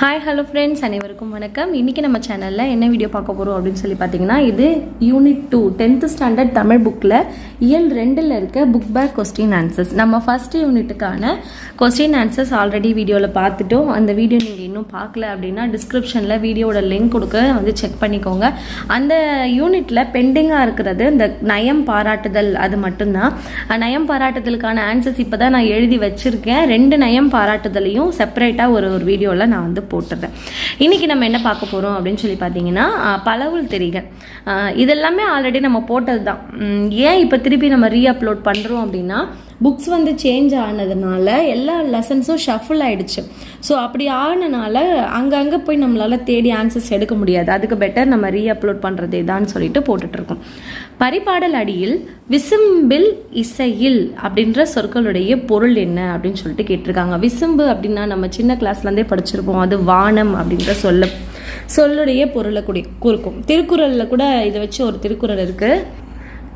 Hi hello friends அனைவருக்கும் வணக்கம். இன்றைக்கி நம்ம சேனலில் என்ன வீடியோ பார்க்க போகிறோம் அப்படின்னு சொல்லி பார்த்தீங்கன்னா இது unit two tenth standard Tamil புக்கில் இயல் ரெண்டில் இருக்க புக் பேக் கொஸ்டின் ஆன்சர்ஸ் நம்ம ஃபஸ்ட் யூனிட்டுக்கான கொஸ்டின் ஆன்சர்ஸ் ஆல்ரெடி வீடியோவில் பார்த்துட்டோம். அந்த வீடியோ நீங்கள் இன்னும் பார்க்கல அப்படின்னா டிஸ்கிரிப்ஷனில் வீடியோவோட லிங்க் கொடுக்க வந்து செக் பண்ணிக்கோங்க. அந்த யூனிட்டில் பெண்டிங்காக இருக்கிறது இந்த நயம் பாராட்டுதல் அது மட்டும்தான். நயம் பாராட்டுதலுக்கான ஆன்சர்ஸ் இப்போ தான் நான் எழுதி வச்சுருக்கேன். ரெண்டு நயம் பாராட்டுதலையும் செப்பரேட்டாக ஒரு ஒரு வீடியோவில் நான் வந்து போட்டுறேன். இன்றைக்கி நம்ம என்ன பார்க்க போகிறோம் அப்படின்னு சொல்லி பார்த்தீங்கன்னா பலவுள் தெரிகள். இதெல்லாமே ஆல்ரெடி நம்ம போட்டது தான் ஏன் இப்போ திருப்பி நம்ம ரீ அப்லோட் பண்ணுறோம் அப்படின்னா புக்ஸ் வந்து சேஞ்ச் ஆனதுனால எல்லா லெசன்ஸும் ஷஃபிள் ஆகிடுச்சு ஸோ அப்படி ஆனனால அங்கங்கே போய் நம்மளால் தேடி ஆன்சர்ஸ் எடுக்க முடியாது. அதுக்கு பெட்டர் நம்ம ரீ அப்லோட் பண்ணுறதே தான் சொல்லிட்டு போட்டுட்ருக்கோம். பரிபாடல் அடியில் விசும்பில் இசையில் அப்படின்ற சொற்களுடைய பொருள் என்ன அப்படின்னு சொல்லிட்டு கேட்டிருக்காங்க. விசும்பு அப்படின்னா நம்ம சின்ன கிளாஸ்லேருந்தே படிச்சிருப்போம். அது வானம் அப்படின்ற சொல்ல சொல்லுடைய பொருளை குடி குறிக்கும். திருக்குறளில் கூட இதை வச்சு ஒரு திருக்குறள் இருக்குது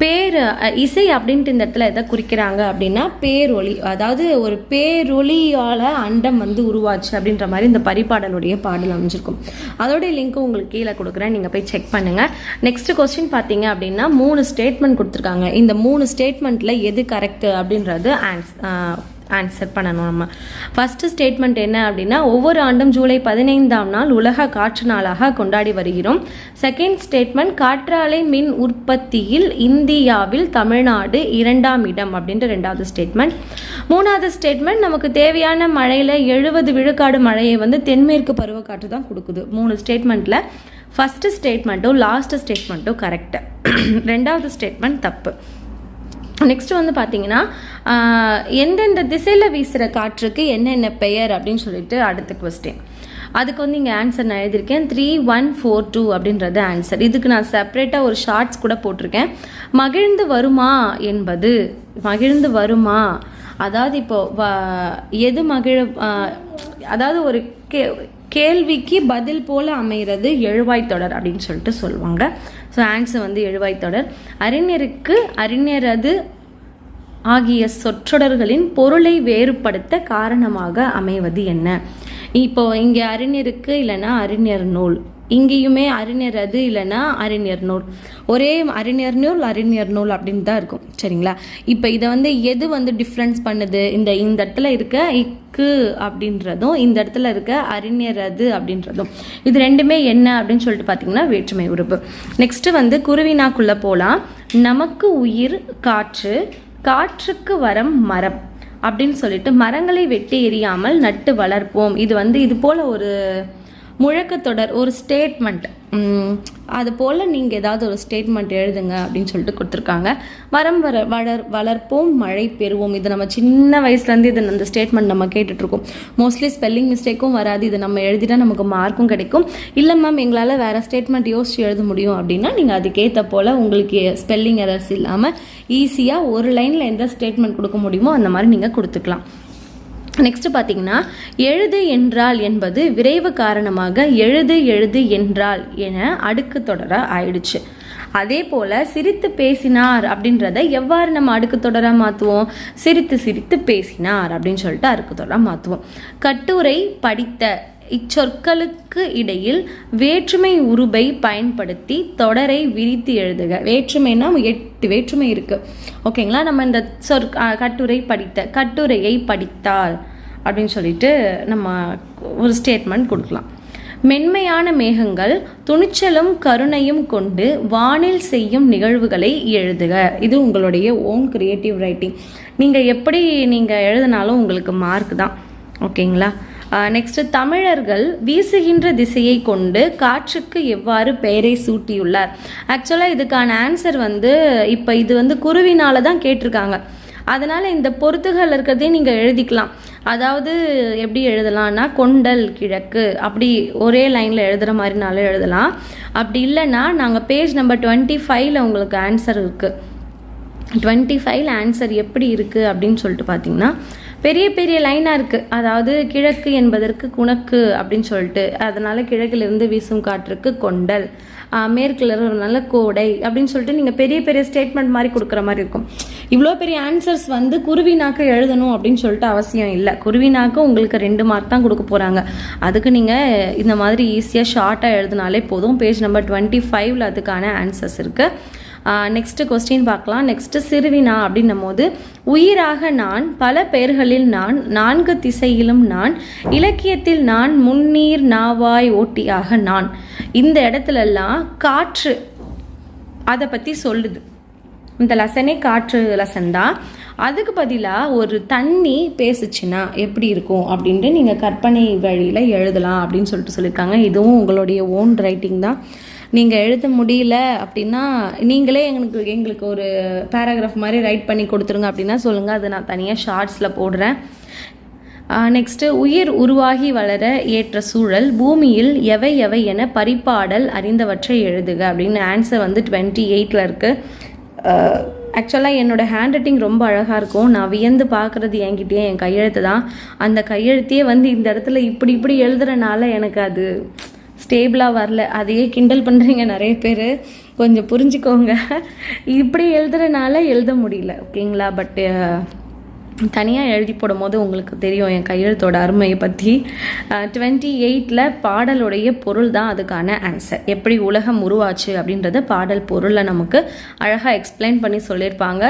பேர் இசை அப்படின்ட்டு இந்த இடத்துல எதை குறிக்கிறாங்க அப்படின்னா பேரொளி. அதாவது ஒரு பேரொளியால் அண்டம் வந்து உருவாச்சு அப்படின்ற மாதிரி இந்த பரிபாடலுடைய பாடல் அமைஞ்சிருக்கும். அதோடைய லிங்க்கும் உங்களுக்கு கீழே கொடுக்குறேன். நீங்கள் போய் செக் பண்ணுங்கள் நெக்ஸ்ட் கொஸ்டின் பார்த்தீங்க அப்படின்னா மூணு ஸ்டேட்மெண்ட் கொடுத்துருக்காங்க. இந்த மூணு ஸ்டேட்மெண்ட்டில் எது கரெக்ட் அப்படின்றது ஆன்ஸ் ஆன்சர் பண்ணணும் நம்ம. ஃபஸ்ட்டு ஸ்டேட்மெண்ட் என்ன அப்படின்னா ஒவ்வொரு ஆண்டும் ஜூலை பதினைந்தாம் நாள் உலக காற்று நாளாக கொண்டாடி வருகிறோம். செகண்ட் ஸ்டேட்மெண்ட் காற்றாலை மின் உற்பத்தியில் இந்தியாவில் தமிழ்நாடு இரண்டாம் இடம் அப்படின்ற ரெண்டாவது ஸ்டேட்மெண்ட் மூணாவது ஸ்டேட்மெண்ட் நமக்கு தேவையான மழையில் எழுபது விழுக்காடு மழையை வந்து தென்மேற்கு பருவக்காற்று தான் கொடுக்குது. மூணு ஸ்டேட்மெண்ட்டில் ஃபஸ்ட்டு ஸ்டேட்மெண்ட்டும் லாஸ்ட் ஸ்டேட்மெண்ட்டும் கரெக்டு ரெண்டாவது ஸ்டேட்மெண்ட் தப்பு. நெக்ஸ்ட் வந்து பார்த்தீங்கன்னா எந்தெந்த திசையில் வீசுகிற காற்றுக்கு என்னென்ன பெயர் அப்படின்னு சொல்லிட்டு அடுத்த கொஸ்டின் அதுக்கு வந்து இங்கே ஆன்சர் நான் எழுதியிருக்கேன். த்ரீ ஒன் ஃபோர் டூ அப்படின்றது ஆன்சர் இதுக்கு நான் செப்பரேட்டாக ஒரு ஷார்ட்ஸ் கூட போட்டிருக்கேன். மகிழ்ந்து வருமா என்பது மகிழ்ந்து வருமா? அதாவது இப்போ வ- எது மகிழ அதாவது ஒரு கே கேள்விக்கு பதில் போல் அமைகிறது எழுவாய் தொடர் அப்படின்னு சொல்லிட்டு சொல்லுவாங்க. ஸோ ஆன்சர் வந்து எழுவாய் தொடர். அறிஞருக்கு அறிஞரது ஆகிய சொற்றொடர்களின் பொருளை வேறுபடுத்த காரணமாக அமைவது என்ன? இப்போ இங்கே அறிஞருக்கு இல்லைன்னா அறிஞர் நூல். இங்கேயுமே அறிஞர் அது இல்லைன்னா அறிஞர் நூல். ஒரே அறிஞர் நூல் அறிஞர் நூல் அப்படின்னு தான் இருக்கும். சரிங்களா? இப்போ இதை வந்து எது வந்து டிஃப்ரென்ஸ் பண்ணுது? இந்த இந்த இடத்துல இருக்க இக்கு அப்படின்றதும் இந்த இடத்துல இருக்க அறிஞர் அது அப்படின்றதும். இது ரெண்டுமே என்ன அப்படின்னு சொல்லிட்டு பார்த்தீங்கன்னா வேற்றுமை உறுப்பு. நெக்ஸ்ட்டு வந்து குருவினாக்குள்ளே போகலாம் நமக்கு உயிர் காற்று காற்றுக்கு வரம் மரம் அப்படின்னு சொல்லிட்டு மரங்களை வெட்டி எறியாமல் நட்டு வளர்ப்போம். இது வந்து இது போல் ஒரு முழக்கத்தொடர் ஒரு ஸ்டேட்மெண்ட் அது போல் நீங்கள் ஏதாவது ஒரு ஸ்டேட்மெண்ட் எழுதுங்க அப்படின்னு சொல்லிட்டு கொடுத்துருக்காங்க. மரம் வர வளர் வளர்ப்போம் மழை பெறுவோம். இது நம்ம சின்ன வயசுலேருந்து இது அந்த ஸ்டேட்மெண்ட் நம்ம கேட்டுட்ருக்கோம். மோஸ்ட்லி ஸ்பெல்லிங் மிஸ்டேக்கும் வராது. இது நம்ம எழுதிட்டால் நமக்கு மார்க்கும் கிடைக்கும். இல்லை மேம் எங்களால் வேறு ஸ்டேட்மெண்ட் யோசிச்சு எழுத முடியும் அப்படின்னா நீங்கள் அதுக்கேற்ற போல் உங்களுக்கு ஸ்பெல்லிங் எரர்ஸ் இல்லாமல் ஈஸியாக ஒரு லைனில் எந்த ஸ்டேட்மெண்ட் கொடுக்க முடியுமோ அந்த மாதிரி நீங்கள் கொடுத்துக்கலாம். நெக்ஸ்ட் பார்த்தீங்கன்னா எழுது என்றால் என்பது விரைவு காரணமாக எழுது எழுது என்றால் என அடுக்கு தொடராக ஆயிடுச்சு. அதே போல் சிரித்து பேசினார் அப்படின்றத எவ்வாறு நம்ம அடுக்கு தொடராக மாற்றுவோம் சிரித்து சிரித்து பேசினார் அப்படின்னு சொல்லிட்டு அடுக்கு தொடராக மாற்றுவோம் கட்டுரை படித்த இச்சொற்களுக்கு இடையில் வேற்றுமை உருபை பயன்படுத்தி தொடரை விரித்து எழுதுக. வேற்றுமைனா எட்டு வேற்றுமை இருக்கு. ஓகேங்களா? நம்ம இந்த சொற் கட்டுரை படித்த கட்டுரையை படித்தால் அப்படின்னு சொல்லிட்டு நம்ம ஒரு ஸ்டேட்மெண்ட் கொடுக்கலாம். மென்மையான மேகங்கள் துணிச்சலும் கருணையும் கொண்டு வானில் செய்யும் நிகழ்வுகளை எழுதுக. இது உங்களுடைய ஓன் கிரியேட்டிவ் ரைட்டிங் நீங்கள் எப்படி நீங்கள் எழுதினாலும் உங்களுக்கு மார்க் தான். ஓகேங்களா? நெக்ஸ்ட் தமிழர்கள் வீசுகின்ற திசையை கொண்டு காற்றுக்கு எவ்வாறு பெயரை சூட்டியுள்ளார்? ஆக்சுவலாக இதுக்கான ஆன்சர் வந்து இப்போ இது வந்து குருவினால தான் கேட்டிருக்காங்க. அதனால் இந்த பொருத்துகள் இருக்கிறதே நீங்கள் எழுதிக்கலாம். அதாவது எப்படி எழுதலாம்னா கொண்டல் கிழக்கு அப்படி ஒரே லைனில் எழுதுகிற மாதிரினாலும் எழுதலாம். அப்படி இல்லைன்னா நாங்கள் பேஜ் நம்பர் டுவெண்ட்டி ஃபைவ்ல உங்களுக்கு ஆன்சர் இருக்குது டுவெண்ட்டி ஃபைவ்ல ஆன்சர் எப்படி இருக்குது அப்படின்னு சொல்லிட்டு பார்த்தீங்கன்னா பெரிய பெரிய லைனாக இருக்குது அதாவது கிழக்கு என்பதற்கு குணக்கு அப்படின்னு சொல்லிட்டு. அதனால் கிழக்கிலிருந்து வீசும் காற்றுக்கு கொண்டல். ஆஹ் மேற்குல ஒரு நல்ல கோடை அப்படின்னு சொல்லிட்டு நீங்கள் பெரிய பெரிய ஸ்டேட்மெண்ட் மாதிரி கொடுக்குற மாதிரி இருக்கும். இவ்வளோ பெரிய ஆன்சர்ஸ் வந்து குருவினாக்கு எழுதணும் அப்படின்னு சொல்லிட்டு அவசியம் இல்லை. குருவினாக்கு உங்களுக்கு ரெண்டு மார்க் தான் கொடுக்க போகிறாங்க அதுக்கு நீங்கள் இந்த மாதிரி ஈஸியாக ஷார்ட்டாக எழுதினாலே போதும். பேஜ் நம்பர் டுவெண்ட்டி ஃபைவ்ல அதுக்கான ஆன்சர்ஸ் இருக்குது நெக்ஸ்ட்டு கொஸ்டின் பார்க்கலாம். நெக்ஸ்ட்டு சிறுவினா அப்படின்னும் போது உயிராக நான் பல பெயர்களில் நான் நான்கு திசையிலும் நான் இலக்கியத்தில் நான் முன்னீர் நாவாய் ஓட்டியாக நான். இந்த இடத்துலலாம் காற்று அதை பற்றி சொல்லுது. இந்த லெசனே காற்று லெசன் தான் அதுக்கு பதிலாக ஒரு தண்ணி பேசுச்சுன்னா எப்படி இருக்கும் அப்படின்ட்டு நீங்கள் கற்பனை வழியில் எழுதலாம் அப்படின்னு சொல்லிட்டு சொல்லியிருக்காங்க. இதுவும் உங்களுடைய ஓன் ரைட்டிங் தான். நீங்கள் எழுத முடியல அப்படின்னா நீங்களே எங்களுக்கு எங்களுக்கு ஒரு பேராகிராஃப் மாதிரி ரைட் பண்ணி கொடுத்துருங்க அப்படின்னா சொல்லுங்கள் அதை நான் தனியாக ஷார்ட்ஸில் போடுறேன். நெக்ஸ்ட்டு உயிர் உருவாகி வளர ஏற்ற சூழல் பூமியில் எவை எவை என பரிப்பாடல் அறிந்தவற்றை எழுதுக அப்படின்னு ஆன்சர் வந்து டுவெண்ட்டி எயிட்டில் இருக்குது ஆக்சுவலாக என்னோடய ஹேண்ட் ரைட்டிங் ரொம்ப அழகாக இருக்கும். நான் வியந்து பார்க்குறது என்கிட்டயே என் கையெழுத்து தான். அந்த கையெழுத்தையே வந்து இந்த இடத்துல இப்படி இப்படி எழுதுறனால எனக்கு அது ஸ்டேபிளாக வரல. அதையே கிண்டல் பண்ணுறீங்க நிறைய பேர். கொஞ்சம் புரிஞ்சுக்கோங்க. இப்படி எழுதுறனால எழுத முடியல ஓகேங்களா? பட்டு தனியாக எழுதி போடும்போது உங்களுக்கு தெரியும் என் கையெழுத்தோட அருமையை பற்றி டுவெண்ட்டி எயிட்டில் பாடலுடைய பொருள் தான் அதுக்கான ஆன்சர் எப்படி உலகம் உருவாச்சு அப்படின்றத பாடல் பொருளை நமக்கு அழகாக எக்ஸ்பிளைன் பண்ணி சொல்லியிருப்பாங்க.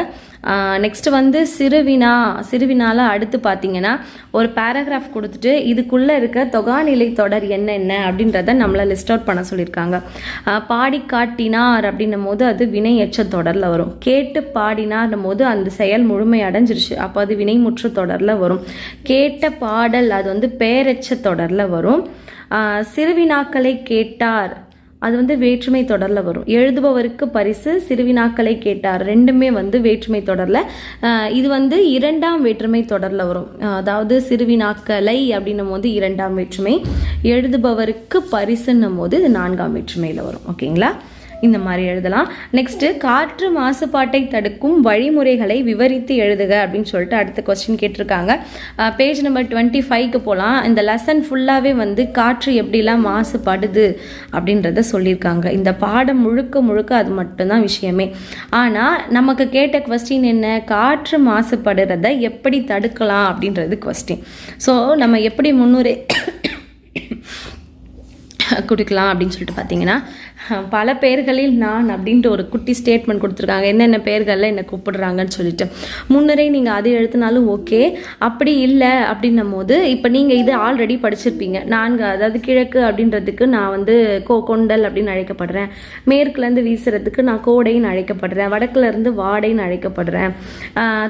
நெக்ஸ்ட் வந்து சிறுவினா சிறுவினால அடுத்து பார்த்தீங்கன்னா ஒரு பேராகிராஃப் கொடுத்துட்டு இதுக்குள்ளே இருக்க தொகாநிலை தொடர் என்னென்ன அப்படின்றத நம்மளை லிஸ்ட் அவுட் பண்ண சொல்லியிருக்காங்க பாடி காட்டினார் அப்படின்னும் போது அது வினை எச்ச தொடரில் வரும். கேட்டு பாடினார்னும் போது அந்த செயல் முழுமை அடைஞ்சிருச்சு. அப்போ அது வினைமுற்று தொடரில் வரும். கேட்ட பாடல் அது வந்து பேரெச்ச தொடரில் வரும். சிறுவினாக்களை கேட்டார் அது வந்து வேற்றுமை தொடரில் வரும். எழுதுபவருக்கு பரிசு சிறுவினாக்களை கேட்டார். ரெண்டுமே வந்து வேற்றுமை தொடரில். இது வந்து இரண்டாம் வேற்றுமை தொடரில் வரும். அதாவது சிறுவினாக்களை அப்படின்னும் போது இரண்டாம் வேற்றுமை. எழுதுபவருக்கு பரிசுன்னும் போது இது நான்காம் வேற்றுமையில் வரும். ஓகேங்களா? இந்த மாதிரி எழுதலாம். நெக்ஸ்ட்டு காற்று மாசுபாட்டை தடுக்கும் வழிமுறைகளை விவரித்து எழுதுக அப்படின்னு சொல்லிட்டு அடுத்த கொஸ்டின் கேட்டிருக்காங்க. பேஜ் நம்பர் டுவெண்ட்டி ஃபைவ்க்கு போகலாம் இந்த லெசன் ஃபுல்லாகவே வந்து காற்று எப்படிலாம் மாசுபடுது அப்படின்றத சொல்லியிருக்காங்க. இந்த பாடம் முழுக்க முழுக்க அது மட்டும்தான் விஷயமே. ஆனால் நமக்கு கேட்ட கொஸ்டின் என்ன? காற்று மாசுபடுறத எப்படி தடுக்கலாம் அப்படின்றது கொஸ்டின் ஸோ நம்ம எப்படி முன்னுரை கொடுக்கலாம் அப்படின்னு சொல்லிட்டு பார்த்தீங்கன்னா பல பெயர்களில் நான் அப்படின்ட்டு ஒரு குட்டி ஸ்டேட்மெண்ட் கொடுத்துருக்காங்க. என்னென்ன பெயர்களில் என்னை கூப்பிடுறாங்கன்னு சொல்லிட்டு. முன்னரே நீங்கள் அது எழுத்துனாலும் ஓகே அப்படி இல்லை அப்படின்னும் போது இப்போ நீங்கள் இது ஆல்ரெடி படிச்சிருப்பீங்க. நான்கு அதாவது கிழக்கு அப்படின்றதுக்கு நான் வந்து கோ கொண்டல் அப்படின்னு அழைக்கப்படுறேன். மேற்குலேருந்து வீசுறதுக்கு நான் கோடைன்னு அழைக்கப்படுறேன். வடக்குலேருந்து வாடைன்னு அழைக்கப்படுறேன்.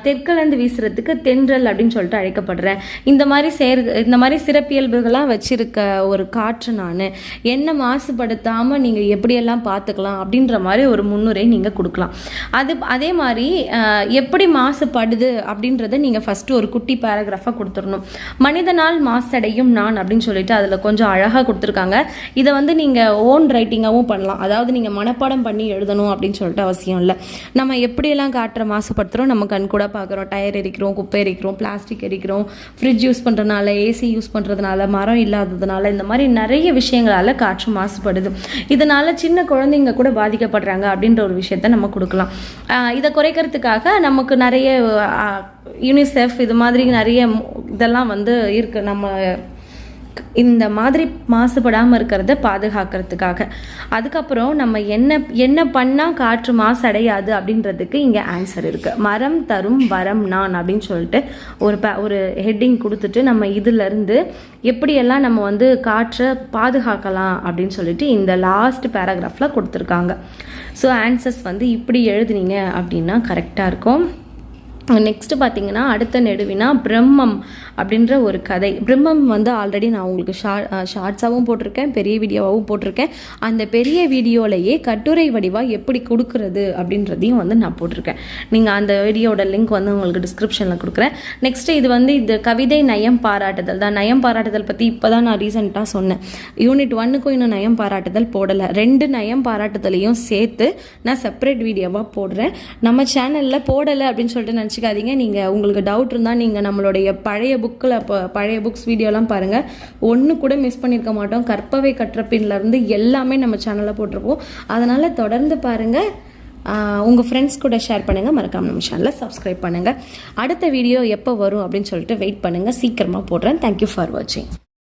தெற்குலேருந்து வீசுறதுக்கு தென்றல் அப்படின்னு சொல்லிட்டு அழைக்கப்படுறேன். இந்த மாதிரி சேர் இந்த மாதிரி சிறப்பியல்புகளாக வச்சிருக்க ஒரு காற்று நான். என்ன மாசுபடுத்தாமல் நீங்கள் எப்படியெல்லாம் பார்த்துக்கலாம் அப்படின்ற மாதிரி ஒரு முன்னுரை நீங்கள் கொடுக்கலாம். அது அதே மாதிரி எப்படி மாசுபடுது அப்படின்றத நீங்கள் ஃபஸ்ட்டு ஒரு குட்டி பேராகிராஃபாக கொடுத்துடணும். மனிதனால் மாசடையும் நான் அப்படின்னு சொல்லிட்டு அதில் கொஞ்சம் அழகாக கொடுத்துருக்காங்க. இதை வந்து நீங்கள் ஓன் ரைட்டிங்காகவும் பண்ணலாம். அதாவது நீங்கள் மனப்பாடம் பண்ணி எழுதணும் அப்படின்னு சொல்லிட்டு அவசியம் இல்லை. நம்ம எப்படியெல்லாம் காற்றை மாசுபடுத்துகிறோம் நம்ம கண் கூட பார்க்குறோம் டயர் எரிக்கிறோம் குப்பை எரிக்கிறோம் பிளாஸ்டிக் எரிக்கிறோம் ஃப்ரிட்ஜ் யூஸ் பண்ணுறதுனால ஏசி யூஸ் பண்ணுறதுனால மரம் இல்லாததுனால இந்த மாதிரி நிறைய விஷயங்கள் விஷயங்களால காற்று மாசுபடுது. இதனால சின்ன குழந்தைங்க கூட பாதிக்கப்படுறாங்க அப்படின்ற ஒரு விஷயத்த நம்ம கொடுக்கலாம். ஆஹ் இதை குறைக்கிறதுக்காக நமக்கு நிறைய யூனிசெஃப் இது மாதிரி நிறைய இதெல்லாம் வந்து இருக்கு. நம்ம இந்த மாதிரி மாசுபடாமல் இருக்கிறத பாதுகாக்கிறதுக்காக. அதுக்கப்புறம் நம்ம என்ன என்ன பண்ணால் காற்று மாசு அடையாது அப்படின்றதுக்கு இங்கே ஆன்சர் இருக்குது மரம் தரும் வரம் நான் அப்படின்னு சொல்லிட்டு ஒரு ப ஒரு ஹெட்டிங் கொடுத்துட்டு நம்ம இதிலிருந்து எப்படியெல்லாம் நம்ம வந்து காற்றை பாதுகாக்கலாம் அப்படின்னு சொல்லிட்டு இந்த லாஸ்ட் பேராகிராஃபில் கொடுத்துருக்காங்க. ஸோ ஆன்சர்ஸ் வந்து இப்படி எழுதுனீங்க அப்படின்னா கரெக்டாக இருக்கும். நெக்ஸ்ட்டு பார்த்தீங்கன்னா அடுத்த நெடுவினா பிரம்மம் அப்படின்ற ஒரு கதை. பிரம்மம் வந்து ஆல்ரெடி நான் உங்களுக்கு ஷா ஷார்ட்ஸாகவும் போட்டிருக்கேன் பெரிய வீடியோவாகவும் போட்டிருக்கேன். அந்த பெரிய வீடியோலையே கட்டுரை வடிவாக எப்படி கொடுக்கறது அப்படின்றதையும் வந்து நான் போட்டிருக்கேன். நீங்கள் அந்த வீடியோட லிங்க் வந்து உங்களுக்கு டிஸ்கிரிப்ஷனில் கொடுக்குறேன். நெக்ஸ்ட்டு இது வந்து இது கவிதை நயம் பாராட்டுதல். தான் நயம் பாராட்டுதல் பற்றி இப்போ தான் நான் ரீசெண்டாக சொன்னேன். யூனிட் ஒன்னுக்கும் இன்னும் நயம் பாராட்டுதல் போடலை. ரெண்டு நயம் பாராட்டுதலையும் சேர்த்து நான் செப்பரேட் வீடியோவாக போடுறேன். நம்ம சேனலில் போடலை அப்படின்னு சொல்லிட்டு நான் நினச்சிக்காதீங்க நீங்கள் உங்களுக்கு டவுட் இருந்தால் நீங்கள் நம்மளுடைய பழைய புக்கில் இப்போ பழைய புக்ஸ் வீடியோலாம் பாருங்கள் ஒன்று கூட மிஸ் பண்ணியிருக்க மாட்டோம். கற்பவை கற்றப்பின்லேருந்து எல்லாமே நம்ம சேனலில் போட்டிருப்போம். அதனால் தொடர்ந்து பாருங்கள் உங்கள் ஃப்ரெண்ட்ஸ் கூட ஷேர் பண்ணுங்கள் மறக்காம நம்ம சேனலில் சப்ஸ்கிரைப் பண்ணுங்கள் அடுத்த வீடியோ எப்போ வரும் அப்படின்னு சொல்லிட்டு வெயிட் பண்ணுங்கள் சீக்கிரமாக போடுறேன். தேங்க்யூ ஃபார் வாட்சிங்